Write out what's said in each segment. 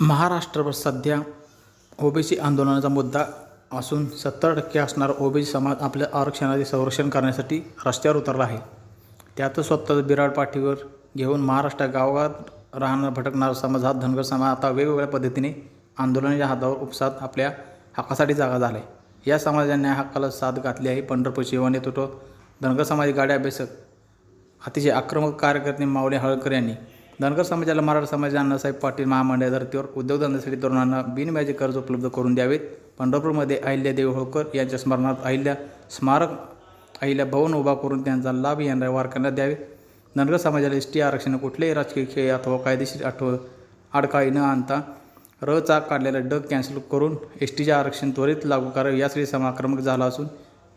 महाराष्ट्रभर सध्या ओबीसी आंदोलनाचा मुद्दा असून सत्तर टक्के असणारा ओबीसी समाज आपल्या आरक्षणाचे संरक्षण करण्यासाठी रस्त्यावर उतरला आहे. त्यातच स्वतः बिराड पाठीवर घेऊन महाराष्ट्र गावात राहणार भटकणारा समाज हा धनगर समाज आता वेगवेगळ्या पद्धतीने आंदोलनाच्या हातावर उपसात आपल्या हक्कासाठी जागा झाला आहे या समाजाने न्याय हक्काला साथ घातली आहे पंढरपूर शिवा नेतृत्व धनगर समाज गाड्या अभ्यासक अतिशय आक्रमक कार्यकर्ते माऊली हळकर यांनी. धनगर समाजाला मराठा समाज अण्णासाहेब पाटील महामंडळ धर्तीवर उद्योगधंद्यासाठी तरुणांना बिनव्याजी कर्ज उपलब्ध करून द्यावेत. पंढरपूरमध्ये अहिल्यादेवी होळकर यांच्या स्मरणार्थ अहिल्या स्मारक अहिल्या भवन उभा करून त्यांचा लाभ येणाऱ्या वारकऱ्यांना द्यावे धनगर समाजाला एस टी आरक्षण कुठलेही राजकीय खेळ अथवा कायदेशीर आठव अडकाळी न आणता र चाक काढलेला डग कॅन्सल करून एस टीचे आरक्षण त्वरित लागू करावे यासाठी समाक्रमक झाला असून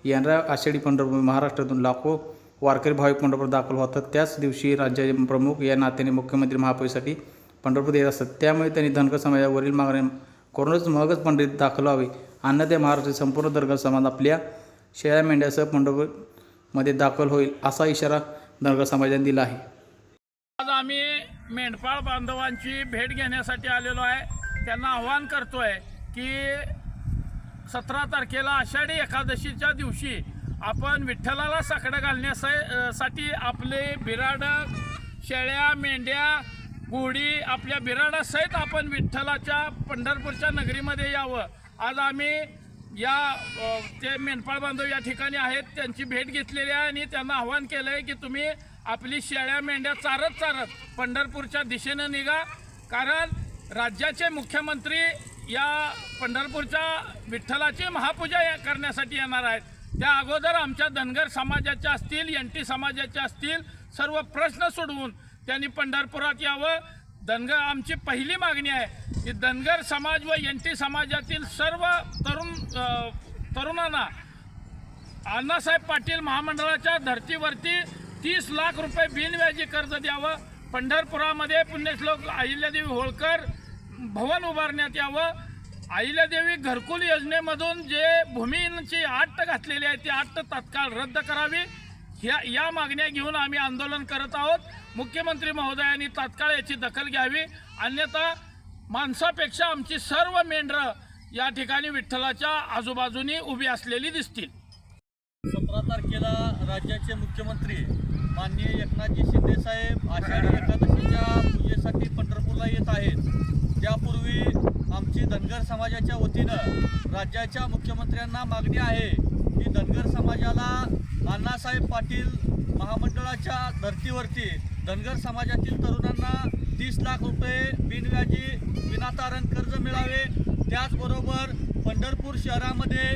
येणाऱ्या आषाढी पंढरपूर महाराष्ट्रातून लाखो वारकरी भाविक पंढरपूर दाखल होतात. त्याच दिवशी राज्याचे प्रमुख या नात्याने मुख्यमंत्री महापौरसाठी पंढरपूर येत असतात. त्यामुळे त्यांनी धनगर समाजावरील मागण्या करूनच मगच पंडित दाखल व्हावे. अन्यथा महाराष्ट्राचे संपूर्ण धनगर समाज आपल्या शेळ्या मेंढ्यासह पंढरपूरमध्ये दाखल होईल असा इशारा धनगर समाजाने दिला आहे. आज आम्ही मेंढपाळ बांधवांची भेट घेण्यासाठी आलेलो आहे. त्यांना आव्हान करतोय की सतरा तारखेला आषाढी एकादशीच्या दिवशी आपण विठ्ठलाला साकडं घालण्यासाठी आपले बिराड शेळ्या मेंढ्या घोडी आपल्या बिराडासहित आपण विठ्ठलाच्या पंढरपूरच्या नगरीमध्ये यावं. आज आम्ही या ते मेंढपाळ बांधव या ठिकाणी आहेत त्यांची भेट घेतलेली आहे आणि त्यांना आव्हान केलं आहे की तुम्ही आपली शेळ्या मेंढ्या चारत चारत पंढरपूरच्या दिशेनं निघा. कारण राज्याचे मुख्यमंत्री या पंढरपूरच्या विठ्ठलाची महापूजा करण्यासाठी येणार आहेत. त्या अगोदर आमच्या धनगर समाजाच्या असतील एन टी समाजाच्या असतील सर्व प्रश्न सोडवून त्यांनी पंढरपुरात यावं. धनगर आमची पहिली मागणी आहे की धनगर समाज व एन टी समाजातील सर्व तरुण तरुणांना अण्णासाहेब पाटील महामंडळाच्या धर्तीवरती तीस लाख रुपये बिनव्याजी कर्ज द्यावं. पंढरपुरामध्ये पुण्यश्लोक अहिल्यादेवी होळकर भवन उभारण्यात यावं. अहिल्यादेवी घरकुल योजनेमधून जे भूमींची आट घातलेली आहे ती आट तात्काळ रद्द करावी. ह्या या मागण्या घेऊन आम्ही आंदोलन करत आहोत. मुख्यमंत्री महोदयांनी तात्काळ याची दखल घ्यावी. अन्यथा माणसापेक्षा आमची सर्व मेंढरं या ठिकाणी विठ्ठलाच्या आजूबाजूनी उभी असलेली दिसतील. सतरा तारखेला राज्याचे मुख्यमंत्री माननीय एकनाथजी शिंदेसाहेब आषाढी एकादशीच्या पूजेसाठी पंढरपूरला येत आहेत. त्यापूर्वी धनगर समाजाच्या वतीनं राज्याच्या मुख्यमंत्र्यांना मागणी आहे की धनगर समाजाला अण्णासाहेब पाटील महामंडळाच्या धर्तीवरती धनगर समाजातील तरुणांना तीस लाख रुपये बिनव्याजी विनातारण कर्ज मिळावे. त्याचबरोबर पंढरपूर शहरामध्ये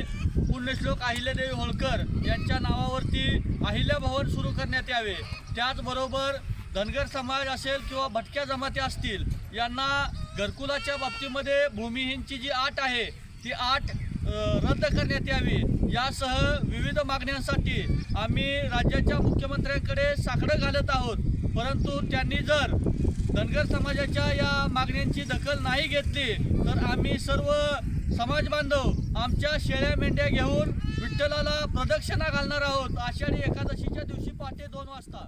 पुण्यश्लोक अहिल्यादेवी होळकर यांच्या नावावरती अहिल्या भवन सुरू करण्यात यावे. त्याचबरोबर धनगर समाज असेल किंवा भटक्या जमाती असतील यांना घरकुलाच्या बाबतीमध्ये भूमिहीनची जी आट आहे ती आट रद्द करण्यात यावी. यासह विविध मागण्यांसाठी आम्ही राज्याच्या मुख्यमंत्र्यांकडे साकडं घालत आहोत. परंतु त्यांनी जर धनगर समाजाच्या या मागण्यांची दखल नाही घेतली तर आम्ही सर्व समाज बांधव आमच्या शेळ्या मेंढ्या घेऊन विठ्ठलाला प्रदक्षिणा घालणार आहोत आषाढी एकादशीच्या दिवशी पहाटे दोन वाजता.